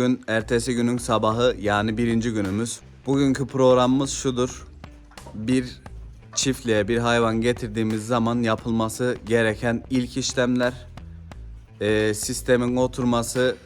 Bugün ertesi günün sabahı yani birinci günümüz. Bugünkü programımız şudur. Bir çiftliğe bir hayvan getirdiğimiz zaman yapılması gereken ilk işlemler, eee, sistemin oturması,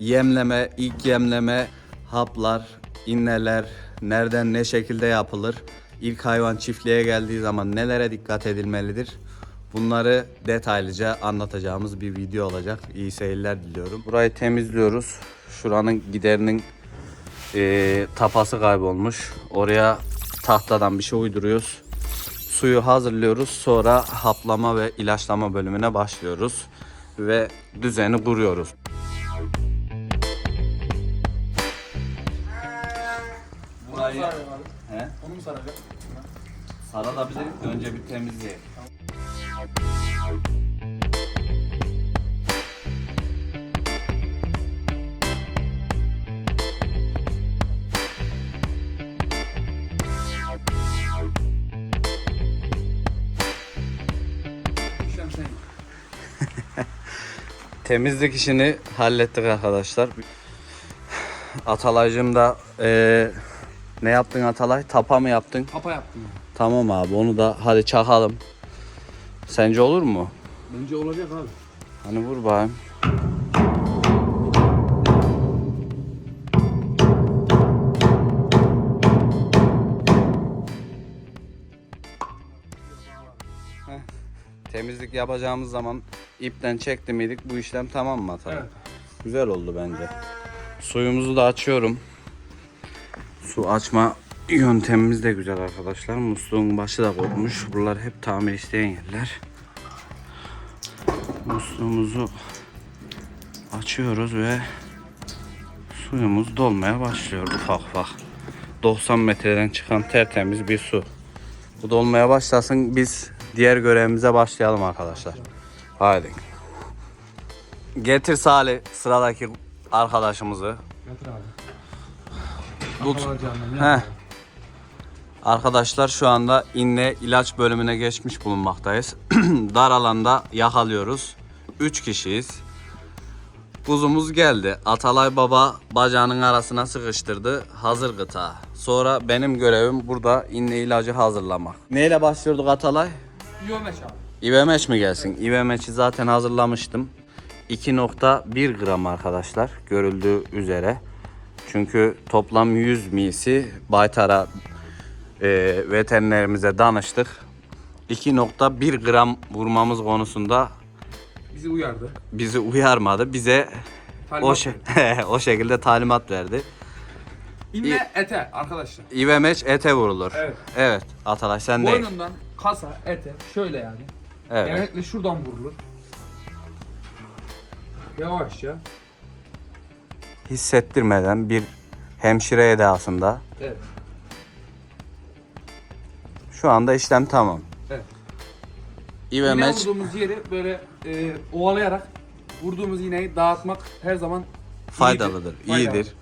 yemleme, ilk yemleme, haplar, inneler, nereden ne şekilde yapılır, ilk hayvan çiftliğe geldiği zaman nelere dikkat edilmelidir? Bunları detaylıca anlatacağımız bir video olacak. İyi seyirler diliyorum. Burayı temizliyoruz. Şuranın giderinin eee, tapası kaybolmuş. Oraya tahtadan bir şey uyduruyoruz. Suyu hazırlıyoruz. Sonra haplama ve ilaçlama bölümüne başlıyoruz. Ve düzeni kuruyoruz. Burayı He? Onu mu saracak? sarabiliriz. Önce bir temizleyelim. Temizlik işini hallettik arkadaşlar. Atalaycığım da eee, ne yaptın Atalay? Tapa mı yaptın? Papa yaptım. Tamam abi onu da hadi çakalım. Sence olur mu? Bence olacak abi. Hani vur bakayım. Temizlik yapacağımız zaman ipten çekti miydik bu işlem tamam mı Atalay? Evet. Güzel oldu bence. Suyumuzu da açıyorum. Su açma yöntemimiz de güzel arkadaşlar. Musluğun başı da kopmuş. Buralar hep tamir isteyen yerler. Musluğumuzu açıyoruz ve suyumuz dolmaya başlıyor ufak ufak. 90 metreden çıkan tertemiz bir su. Bu dolmaya başlasın biz diğer görevimize başlayalım arkadaşlar. Haydi. Getir Salih sıradaki arkadaşımızı. Getir abi. Tut. Heh. Arkadaşlar şu anda inne ilaç bölümüne geçmiş bulunmaktayız. Dar alanda yakalıyoruz. 3 kişiyiz. Kuzumuz geldi. Atalay Baba bacağının arasına sıkıştırdı. Hazır gıta. Sonra benim görevim burada inne ilacı hazırlamak. Neyle başlıyorduk Atalay? Yomeş abi. İvemeç mi gelsin? İvemeç'i zaten hazırlamıştım. 2.1 gram arkadaşlar görüldüğü üzere. Çünkü toplam 100 misi Baytar'a e, veterinerimize danıştık. 2.1 gram vurmamız konusunda Bizi uyardı. bizi uyarmadı. Bize o, Talimat şe- o şekilde talimat verdi. İnne ete arkadaşlar. İvemeç ete vurulur. Evet. Evet. Atalay sen de. Boynundan kasa ete şöyle yani. Evet. Genellikle şuradan vurulur. Yavaşça. Hissettirmeden bir hemşire edasında. Evet. Şu anda işlem tamam. Evet. İve İğne meç vurduğumuz yeri böyle e, ovalayarak vurduğumuz iğneyi dağıtmak her zaman faydalıdır, iyidir. Faydalı. iyidir.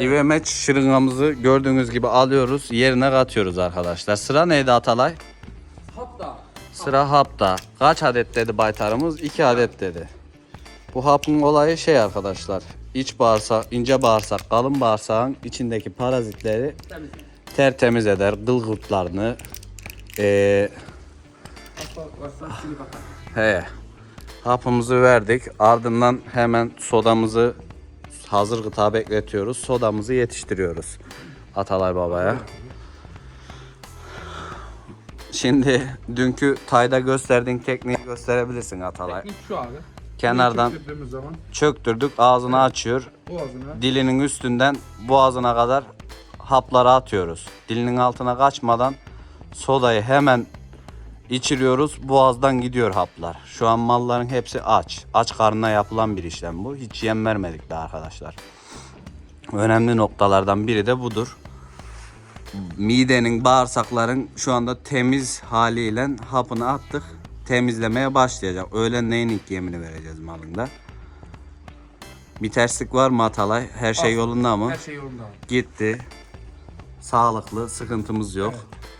İve meç şırıngamızı gördüğünüz gibi alıyoruz, yerine katıyoruz arkadaşlar. Sıra neydi Atalay? Hatta Sıra hapta. Kaç adet dedi baytarımız? 2 adet dedi. Bu hapın olayı şey arkadaşlar. İç bağırsak, ince bağırsak, kalın bağırsağın içindeki parazitleri tertemiz eder. Gıl kurtlarını, atar. He. Hapımızı verdik. Ardından hemen sodamızı hazır gıta bekletiyoruz. Sodamızı yetiştiriyoruz. Atalay Baba'ya. Şimdi dünkü tayda gösterdiğin tekniği gösterebilirsin Atalay. Teknik şu abi. Kenardan çöktürdüğümüz zaman çöktürdük, ağzını açıyor. boğazına Dilinin üstünden boğazına kadar hapları atıyoruz. Dilinin altına kaçmadan sodayı hemen içiriyoruz. Boğazdan gidiyor haplar. Şu an malların hepsi aç. Aç karnına yapılan bir işlem bu. Hiç yem vermedik daha arkadaşlar. Önemli noktalardan biri de budur. Midenin, bağırsakların şu anda temiz haliyle hapını attık. Temizlemeye başlayacak. Öğlenleyin ilk yemini vereceğiz malında. Bir terslik var mı Atalay? Her şey Al. yolunda mı? her şey yolunda. Gitti. Sağlıklı, sıkıntımız yok.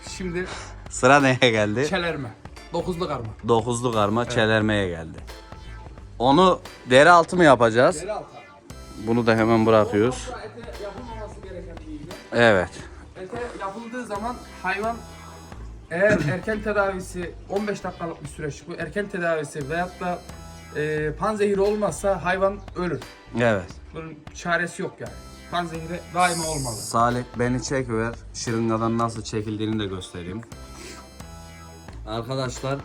Şimdi Sıra neye geldi? çelerme. Dokuzlu karma. Dokuzlu karma çelermeye geldi. Onu deri altı mı yapacağız? Deri altı. Bunu da hemen bırakıyoruz. Ete yapılmaması gereken bir iğne. Evet. Ete yapıldığı zaman hayvan eğer erken tedavisi 15 dakikalık bir süreç bu erken tedavisi veyahut da e, panzehiri olmazsa hayvan ölür. Evet. Bunun çaresi yok yani. Panzehiri daima olmalı. Salih beni çek ver. Şırıngadan nasıl çekildiğini de göstereyim. Arkadaşlar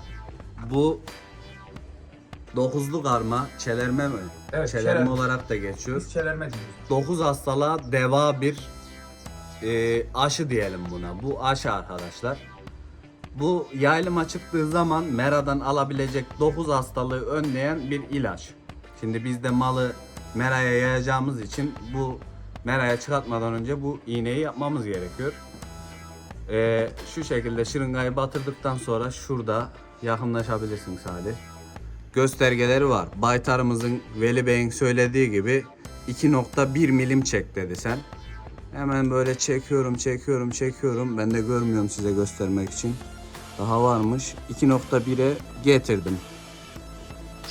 bu dokuzlu karma çelerme mi? Evet, çelerme çelerme. olarak da geçiyor. Biz çelerme diyoruz. 9 hastalığa deva bir e, aşı diyelim buna. Bu aşı arkadaşlar. Bu yaylıma çıktığı zaman meradan alabilecek 9 hastalığı önleyen bir ilaç. Şimdi biz de malı meraya yayacağımız için bu meraya çıkartmadan önce bu iğneyi yapmamız gerekiyor. E, şu şekilde şırıngayı batırdıktan sonra şurada yakınlaşabilirsin Salih göstergeleri var. Baytarımızın Veli Bey'in söylediği gibi 2.1 milim çek dedi sen. Hemen böyle çekiyorum, çekiyorum, çekiyorum. Ben de görmüyorum size göstermek için. Daha varmış. 2.1'e getirdim.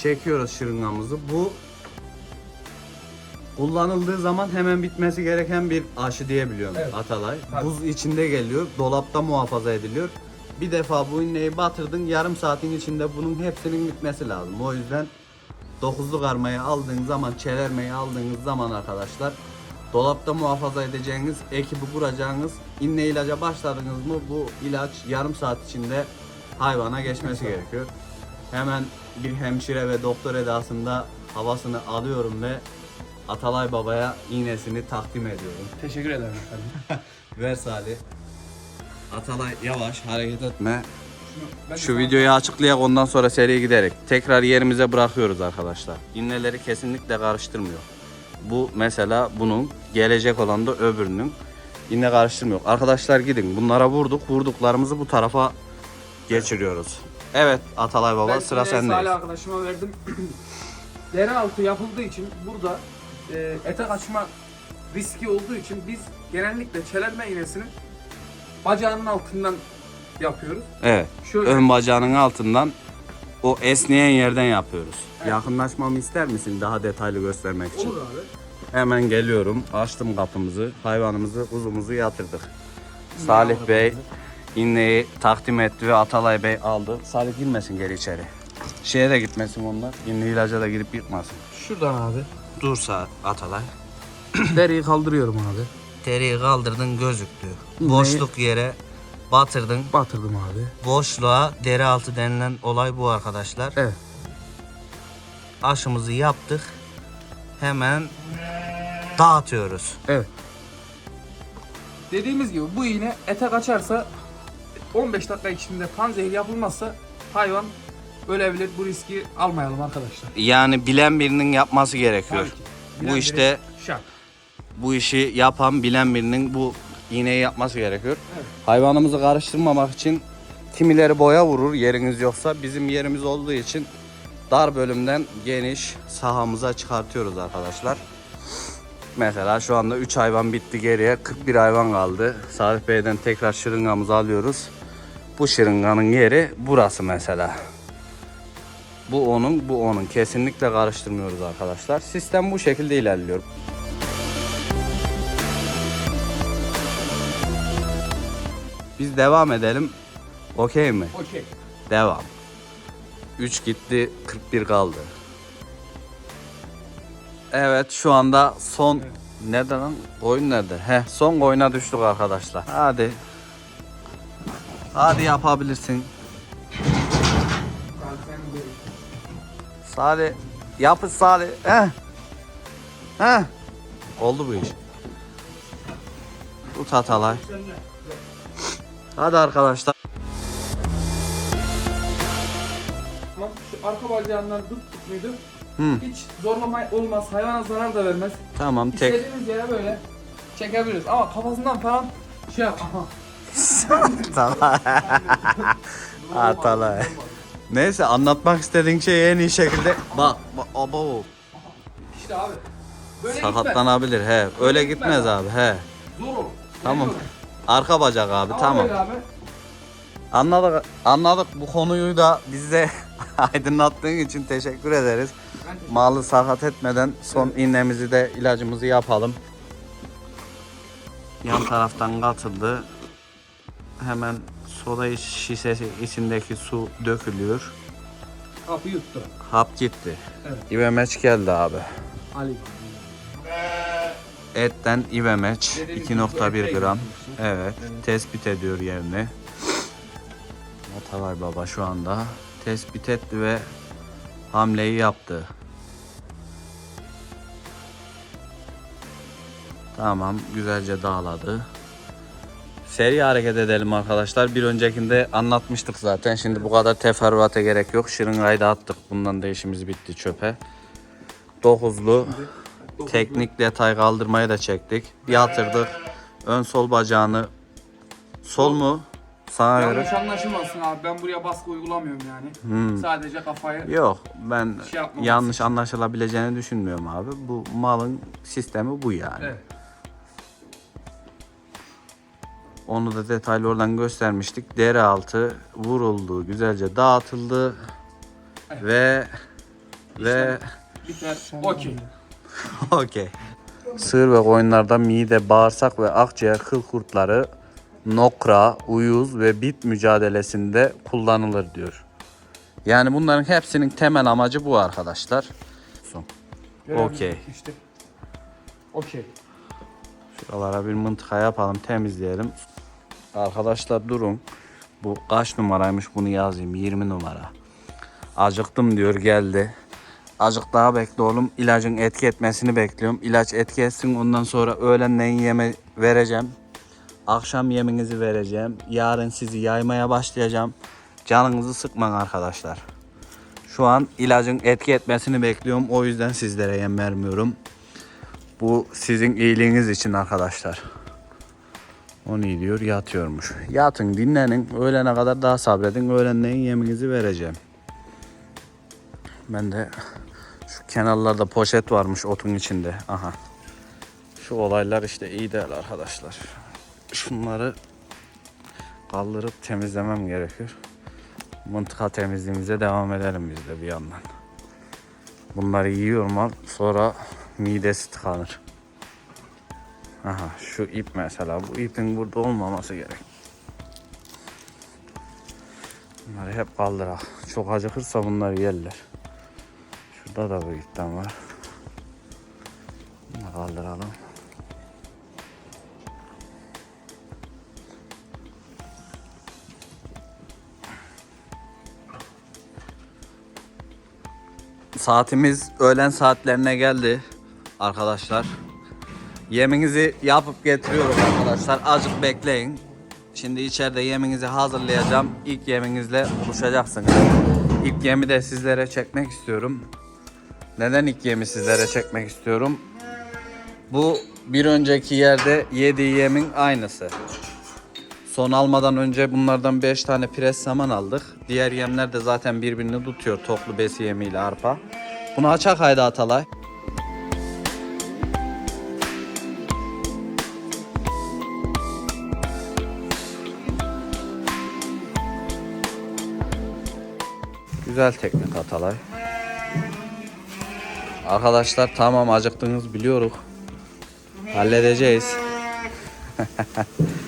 Çekiyoruz şırıngamızı. Bu kullanıldığı zaman hemen bitmesi gereken bir aşı diyebiliyorum Evet. Atalay. Tabii. Buz içinde geliyor, dolapta muhafaza ediliyor. Bir defa bu iğneyi batırdın, yarım saatin içinde bunun hepsinin bitmesi lazım. O yüzden dokuzlu karmayı aldığın zaman, çelermeyi aldığınız zaman arkadaşlar dolapta muhafaza edeceğiniz, ekibi kuracağınız inne ilaca başladınız mı bu ilaç yarım saat içinde hayvana geçmesi gerekiyor. Hemen bir hemşire ve doktor edasında havasını alıyorum ve Atalay Baba'ya iğnesini takdim ediyorum. Teşekkür ederim efendim. Ver Salih. Atalay yavaş hareket etme. Ben Şu videoyu açıklayak ondan sonra seriye giderek. Tekrar yerimize bırakıyoruz arkadaşlar. İnneleri kesinlikle karıştırmıyor. Bu mesela bunun gelecek olan da öbürünün. İnne karıştırmıyor. Arkadaşlar gidin bunlara vurduk. Vurduklarımızı bu tarafa geçiriyoruz. Evet Atalay Baba Ben sıra sendeyiz. Salih arkadaşıma verdim. Deri altı yapıldığı için burada e, ete kaçma riski olduğu için biz genellikle çelerme iğnesini bacağının altından yapıyoruz. Evet. Şöyle Ön bacağının altından o esneyen yerden yapıyoruz. Yakınlaşmamı ister misin daha detaylı göstermek için? olur abi. Hemen geliyorum. Açtım kapımızı. Hayvanımızı, kuzumuzu yatırdık. Salih Bey inneyi takdim etti ve Atalay Bey aldı. Salih girmesin geri içeri. Şeye de gitmesin onlar. İnne ilaca da girip yıkmasın. Şuradan abi. Dursa Atalay. Deriyi kaldırıyorum abi. Teriyi kaldırdın gözüktü. Boşluk yere batırdın. Batırdım abi. Boşluğa deri altı denilen olay bu arkadaşlar. Evet. Aşımızı yaptık. Hemen dağıtıyoruz. Evet. Dediğimiz gibi bu iğne ete kaçarsa 15 dakika içinde panzehir yapılmazsa hayvan ölebilir. Bu riski almayalım arkadaşlar. Yani bilen birinin yapması gerekiyor. Tabii ki. Bu işte şart. bu işi yapan bilen birinin bu iğneyi yapması gerekiyor. Evet. Hayvanımızı karıştırmamak için kimileri boya vurur yeriniz yoksa bizim yerimiz olduğu için dar bölümden geniş sahamıza çıkartıyoruz arkadaşlar. Mesela şu anda 3 hayvan bitti geriye 41 hayvan kaldı. Salih Bey'den tekrar şırıngamızı alıyoruz. Bu şırınganın yeri burası mesela. Bu onun, bu onun. Kesinlikle karıştırmıyoruz arkadaşlar. Sistem bu şekilde ilerliyor. Biz devam edelim. Okey mi? Okey. Devam. 3 gitti, 41 kaldı. Evet şu anda son nerede lan? Koyun nerede? He, son koyuna düştük arkadaşlar. Hadi. Hadi yapabilirsin. Salih. Yapış Salih. Heh. Heh. Oldu bu iş. Tut Atalay. Hadi arkadaşlar. Tamam şu arka bacağından tuttuk muydu? Hı. Hiç zorlama olmaz. Hayvana zarar da vermez. Tamam tek. İstediğimiz yere böyle çekebiliriz. Ama kafasından falan şey yap. Aha. Tamam. Atalay. Neyse anlatmak istediğin şeyi en iyi şekilde bak, bak abo İşte abi. Böyle gitmez. sakatlanabilir he. Öyle gitmez abi he. Zor olur. Tamam. Geliyorum. Arka bacak abi Ama tamam. böyle abi. Anladık, anladık bu konuyu da bize aydınlattığın için teşekkür ederiz. Ben teşekkür Malı sakat etmeden son iğnemizi de ilacımızı yapalım. Yan taraftan katıldı. Hemen soda şişesi içindeki su dökülüyor. Kapı yuttu. Hap gitti. Evet. İvemeç geldi abi. Ali. Etten İvemeç Dediğiniz gibi bu 2.1 ete gram. Evet, tespit ediyor yerini. Atalay Baba şu anda tespit etti ve hamleyi yaptı. Tamam, güzelce dağladı. Seri hareket edelim arkadaşlar. Bir öncekinde anlatmıştık zaten. Şimdi bu kadar teferruata gerek yok. Şırıngayı da attık. Bundan da işimiz bitti çöpe. Dokuzlu teknik detay kaldırmayı da çektik. Yatırdık. Ön sol bacağını sol mu? Sana Yanlış göre. anlaşılmasın abi. Ben buraya baskı uygulamıyorum yani. Sadece kafayı Yok ben Şey yapmaması yanlış anlaşılabileceğini düşünmüyorum abi. Bu malın sistemi bu yani. Evet. Onu da detaylı oradan göstermiştik. Deri altı vuruldu, güzelce dağıtıldı Evet. ve ve Biter. Okey. okey. Sığır ve koyunlarda mide, bağırsak ve akciğer kıl kurtları nokra, uyuz ve bit mücadelesinde kullanılır diyor. Yani bunların hepsinin temel amacı bu arkadaşlar. Son. Okey. işte. Okey. Şuralara bir mıntıka yapalım, temizleyelim. Arkadaşlar durun. Bu kaç numaraymış bunu yazayım. 20 numara. Acıktım diyor geldi. Azıcık daha bekle oğlum. İlacın etki etmesini bekliyorum. İlaç etki etsin ondan sonra öğlenleyin yeme vereceğim. Akşam yeminizi vereceğim. Yarın sizi yaymaya başlayacağım. Canınızı sıkmayın arkadaşlar. Şu an ilacın etki etmesini bekliyorum. O yüzden sizlere yem vermiyorum. Bu sizin iyiliğiniz için arkadaşlar. O ne diyor? Yatıyormuş. Yatın dinlenin. Öğlene kadar daha sabredin. Öğlenleyin yeminizi vereceğim. Ben de şu kenarlarda poşet varmış otun içinde. Aha. Şu olaylar işte iyi değil arkadaşlar. Şunları kaldırıp temizlemem gerekiyor. Mıntıka temizliğimize devam edelim biz de bir yandan. Bunları yiyor mal sonra midesi tıkanır. Aha şu ip mesela bu ipin burada olmaması gerek. Bunları hep kaldırak. Çok acıkırsa bunları yerler. Şurada da bir ipten var. Bunu kaldıralım. Saatimiz öğlen saatlerine geldi arkadaşlar. Yeminizi yapıp getiriyorum arkadaşlar. Azıcık bekleyin. Şimdi içeride yeminizi hazırlayacağım. İlk yeminizle buluşacaksınız. İlk yemi de sizlere çekmek istiyorum. Neden ilk yemi sizlere çekmek istiyorum? Bu bir önceki yerde yediği yemin aynısı. Son almadan önce bunlardan 5 tane pres saman aldık. Diğer yemler de zaten birbirini tutuyor toklu besi yemiyle arpa. Bunu açak haydi Atalay. Güzel teknik Atalay. Arkadaşlar tamam acıktınız biliyoruz. Halledeceğiz.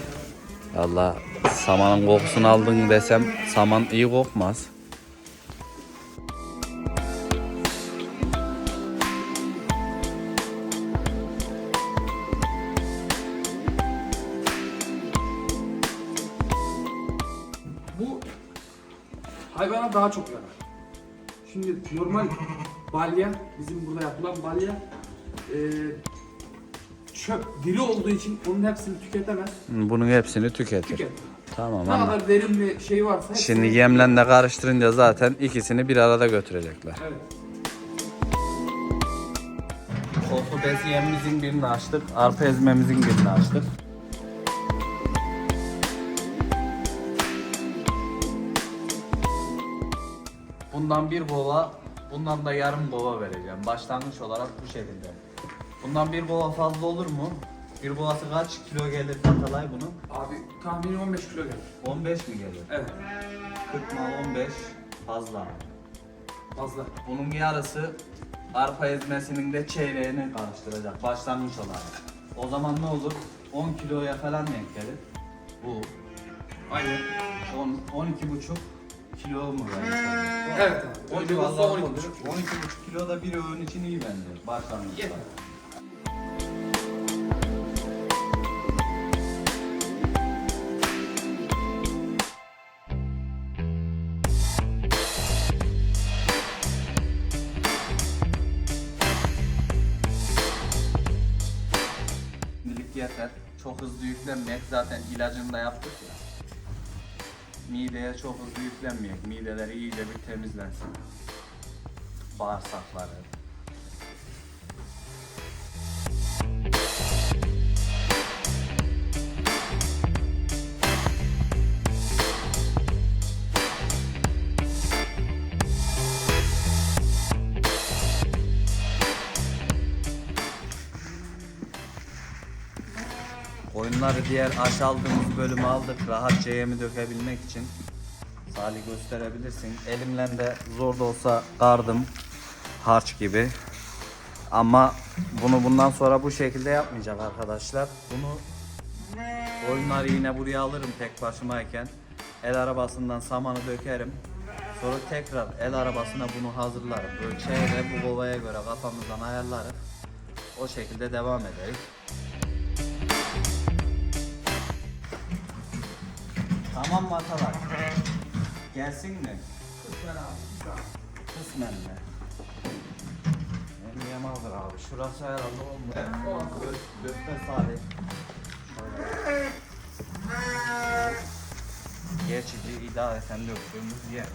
Valla samanın kokusunu aldın desem saman iyi kokmaz. Bu hayvana daha çok yarar. Şimdi normal balya, bizim burada yapılan balya e, çöp, diri olduğu için onun hepsini tüketemez. Bunun hepsini tüketir. Tüket. Tamam Ne kadar verimli şey varsa hepsini... Şimdi yemlenle karıştırınca zaten ikisini bir arada götürecekler. Evet. Tofu besi yemimizin birini açtık. Arpa ezmemizin birini açtık. Bundan bir kova, bundan da yarım kova vereceğim. Başlangıç olarak bu şekilde. Bundan bir kova fazla olur mu? Bir kovası kaç kilo gelir Atalay bunun? Abi tahmini 15 kilo gelir. 15 mi gelir? Evet. 40 mal 15 fazla. Fazla. Bunun yarısı arpa ezmesinin de çeyreğini karıştıracak başlangıç olarak. O zaman ne olur? 10 kiloya falan denk gelir. Bu Aynen. 10 12 buçuk kilo mu vermiş? Evet abi. O Önce civarlarda olsa olur. 12 buçuk. 12 buçuk kilo da bir öğün için iyi bence başlangıçta. Yeter. Zaten ilacını da yaptık ya. Mideye çok hızlı yüklenmeyek. Mideleri iyice bir temizlensin. Bağırsakları. Diğer aş aldığımız bölüme aldık. Rahatça yemi dökebilmek için. Salih gösterebilirsin. Elimle de zor da olsa kardım. Harç gibi. Ama bunu bundan sonra bu şekilde yapmayacak arkadaşlar. Bunu oyunları yine buraya alırım tek başımayken. El arabasından samanı dökerim. Sonra tekrar el arabasına bunu hazırlarım. Ölçeğe bu kovaya göre kafamızdan ayarlarız. O şekilde devam ederiz. Tamam mı Atalar? Gelsin mi? Kısmen abi. Kısmen mi? Benim yem alır abi. Şurası herhalde olmuyor. Göster Salih. Şöyle. Geçici idare sen döktüğümüz yer.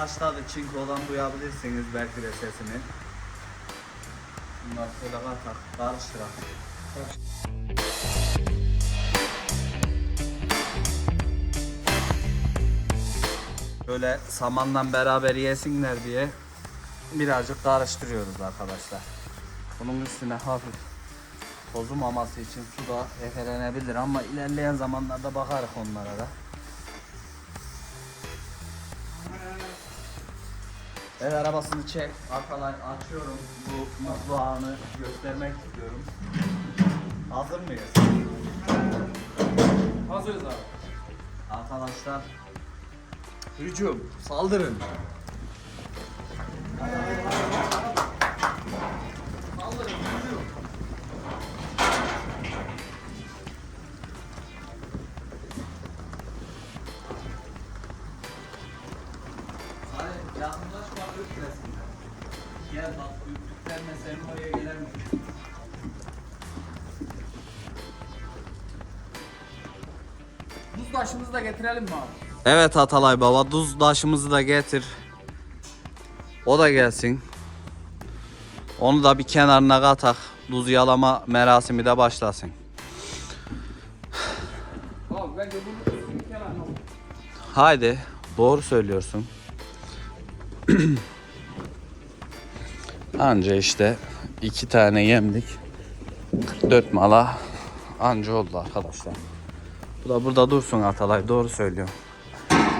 Başladı, çinkodan duyabilirsiniz belki de sesini. Bunlar şöyle katak, karıştırak. Böyle samanla beraber yesinler diye birazcık karıştırıyoruz arkadaşlar. Bunun üstüne hafif tozu maması için su da eklenebilir ama ilerleyen zamanlarda bakarız onlara da. El arabasını çek, arkadan açıyorum. Bu mutlu anı göstermek istiyorum. Hazır mıyız? Hazırız abi. Arkadaşlar hücum, saldırın. Hadi taşımızı da getirelim mi abi? Evet Atalay baba tuz taşımızı da getir. O da gelsin. Onu da bir kenarına katak. Tuz yalama merasimi de başlasın. Abi bence bunu kenarına. Haydi doğru söylüyorsun. Anca işte iki tane yemlik 44 mala anca oldu arkadaşlar. Bu da burada dursun Atalay doğru söylüyor.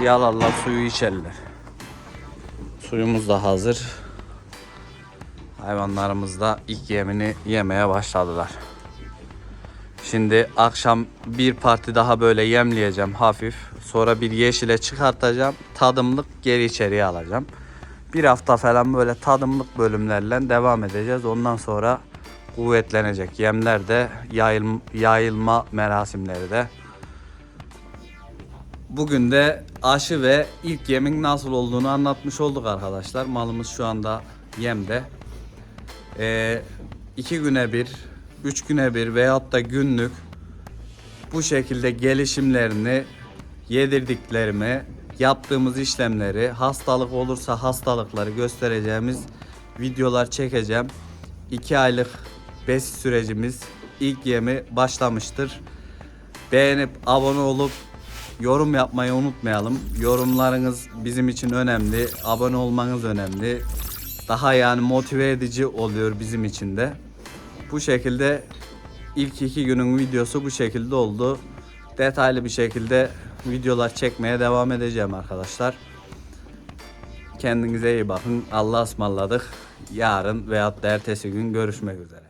Yalarlar suyu içerler. Suyumuz da hazır. Hayvanlarımız da ilk yemini yemeye başladılar. Şimdi akşam bir parti daha böyle yemleyeceğim hafif. Sonra bir yeşile çıkartacağım. Tadımlık geri içeriye alacağım. Bir hafta falan böyle tadımlık bölümlerle devam edeceğiz. Ondan sonra kuvvetlenecek. Yemler de yayıl, yayılma merasimleri de. Bugün de aşı ve ilk yemin nasıl olduğunu anlatmış olduk arkadaşlar. Malımız şu anda yemde. Ee, iki güne bir, üç güne bir veyahut da günlük bu şekilde gelişimlerini yedirdiklerimi yaptığımız işlemleri, hastalık olursa hastalıkları göstereceğimiz videolar çekeceğim. 2 aylık bes sürecimiz ilk yemi başlamıştır. Beğenip abone olup yorum yapmayı unutmayalım. Yorumlarınız bizim için önemli. Abone olmanız önemli. Daha yani motive edici oluyor bizim için de. Bu şekilde ilk iki günün videosu bu şekilde oldu. Detaylı bir şekilde videolar çekmeye devam edeceğim arkadaşlar. Kendinize iyi bakın. Allah'a ısmarladık. Yarın veyahut da ertesi gün görüşmek üzere.